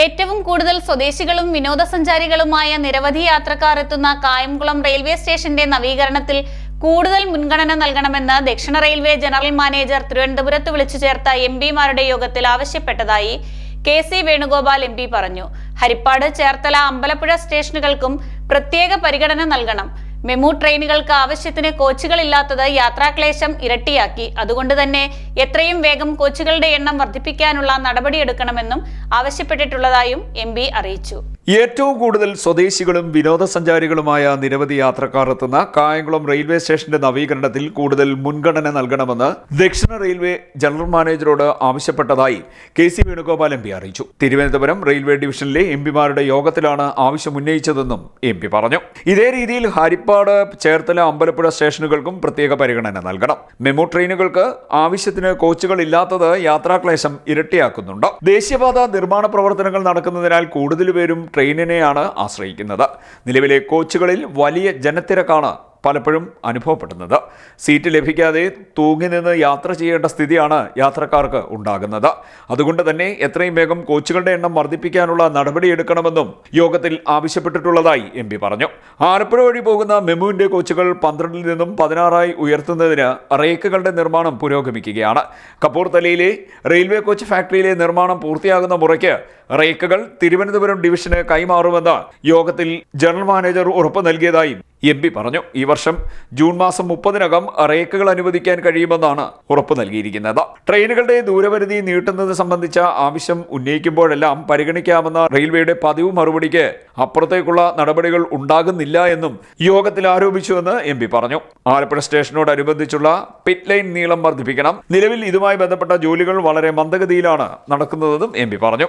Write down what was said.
ഏറ്റവും കൂടുതൽ സ്വദേശികളും വിനോദസഞ്ചാരികളുമായ നിരവധി യാത്രക്കാർ എത്തുന്ന കായംകുളം റെയിൽവേ സ്റ്റേഷന്റെ നവീകരണത്തിൽ കൂടുതൽ മുൻഗണന നൽകണമെന്ന് ദക്ഷിണ റെയിൽവേ ജനറൽ മാനേജർ തിരുവനന്തപുരത്ത് വിളിച്ചു ചേർത്ത എം പിമാരുടെ യോഗത്തിൽ ആവശ്യപ്പെട്ടതായി K C Venugopal M P പറഞ്ഞു. ഹരിപ്പാട് ചേർത്തല അമ്പലപ്പുഴ സ്റ്റേഷനുകൾക്കും പ്രത്യേക പരിഗണന നൽകണം. മെമു ട്രെയിനുകൾക്ക് ആവശ്യത്തിന് കോച്ചുകളില്ലാത്തത് യാത്രാക്ലേശം ഇരട്ടിയാക്കി. അതുകൊണ്ട് തന്നെ എത്രയും വേഗം കോച്ചുകളുടെ എണ്ണം വർദ്ധിപ്പിക്കാനുള്ള നടപടിയെടുക്കണമെന്നും ആവശ്യപ്പെട്ടിട്ടുള്ളതായും എം അറിയിച്ചു. ഏറ്റവും കൂടുതൽ സ്വദേശികളും വിനോദസഞ്ചാരികളുമായ നിരവധി യാത്രക്കാർ എത്തുന്ന കായംകുളം റെയിൽവേ സ്റ്റേഷന്റെ നവീകരണത്തിൽ കൂടുതൽ മുൻഗണന നൽകണമെന്ന് ദക്ഷിണ റെയിൽവേ ജനറൽ മാനേജറോട് ആവശ്യപ്പെട്ടതായി K C Venugopal M P അറിയിച്ചു. തിരുവനന്തപുരം റെയിൽവേ ഡിവിഷനിലെ എം പിമാരുടെ യോഗത്തിലാണ് ആവശ്യം ഉന്നയിച്ചതെന്നും എം പി പറഞ്ഞു. ഇതേ രീതിയിൽ ഹരിപ്പാട് ചേർത്തല അമ്പലപ്പുഴ സ്റ്റേഷനുകൾക്കും പ്രത്യേക പരിഗണന നൽകണം. മെമു ട്രെയിനുകൾക്ക് ആവശ്യത്തിന് കോച്ചുകൾ ഇല്ലാത്തത് യാത്രാക്ലേശം ഇരട്ടിയാക്കുന്നുണ്ട്. ദേശീയപാത നിർമ്മാണ പ്രവർത്തനങ്ങൾ നടക്കുന്നതിനാൽ കൂടുതൽ പേരും ട്രെയിനിനെയാണ് ആശ്രയിക്കുന്നത്. നിലവിലെ കോച്ചുകളിൽ വലിയ ജനത്തിരക്കാണ് പലപ്പോഴും അനുഭവപ്പെടുന്നത്. സീറ്റ് ലഭിക്കാതെ തൂങ്ങി നിന്ന് യാത്ര ചെയ്യേണ്ട സ്ഥിതിയാണ് യാത്രക്കാർക്ക് ഉണ്ടാകുന്നത്. അതുകൊണ്ട് തന്നെ എത്രയും വേഗം കോച്ചുകളുടെ എണ്ണം വർദ്ധിപ്പിക്കാനുള്ള നടപടിയെടുക്കണമെന്നും യോഗത്തിൽ ആവശ്യപ്പെട്ടിട്ടുള്ളതായി എം പി പറഞ്ഞു. ആലപ്പുഴ വഴി പോകുന്ന മെമുവിന്റെ കോച്ചുകൾ പന്ത്രണ്ടിൽ നിന്നും പതിനാറായി ഉയർത്തുന്നതിന് റേക്കുകളുടെ നിർമ്മാണം പുരോഗമിക്കുകയാണ്. കപ്പൂർത്തലയിലെ റെയിൽവേ കോച്ച് ഫാക്ടറിയിലെ നിർമ്മാണം പൂർത്തിയാകുന്ന മുറയ്ക്ക് റേക്കുകൾ തിരുവനന്തപുരം ഡിവിഷന് കൈമാറുമെന്ന് യോഗത്തിൽ ജനറൽ മാനേജർ ഉറപ്പ് നൽകിയതായും എം പി പറഞ്ഞു. ഈ വർഷം ജൂൺ മാസം മുപ്പതിനകം റേക്കുകൾ അനുവദിക്കാൻ കഴിയുമെന്നാണ് ഉറപ്പ് നൽകിയിരിക്കുന്നത്. ട്രെയിനുകളുടെ ദൂരപരിധി നീട്ടുന്നത് സംബന്ധിച്ച ആവശ്യം ഉന്നയിക്കുമ്പോഴെല്ലാം പരിഗണിക്കാമെന്ന റെയിൽവേയുടെ പതിവ് മറുപടിക്ക് അപ്പുറത്തേക്കുള്ള നടപടികൾ ഉണ്ടാകുന്നില്ല എന്നും യോഗത്തിൽ ആരോപിച്ചുവെന്ന് എം പി പറഞ്ഞു. ആലപ്പുഴ സ്റ്റേഷനോടനുബന്ധിച്ചുള്ള പിറ്റ് ലൈൻ നീളം വർദ്ധിപ്പിക്കണം. നിലവിൽ ഇതുമായി ബന്ധപ്പെട്ട ജോലികൾ വളരെ മന്ദഗതിയിലാണ് നടക്കുന്നതെന്നും എം പി പറഞ്ഞു.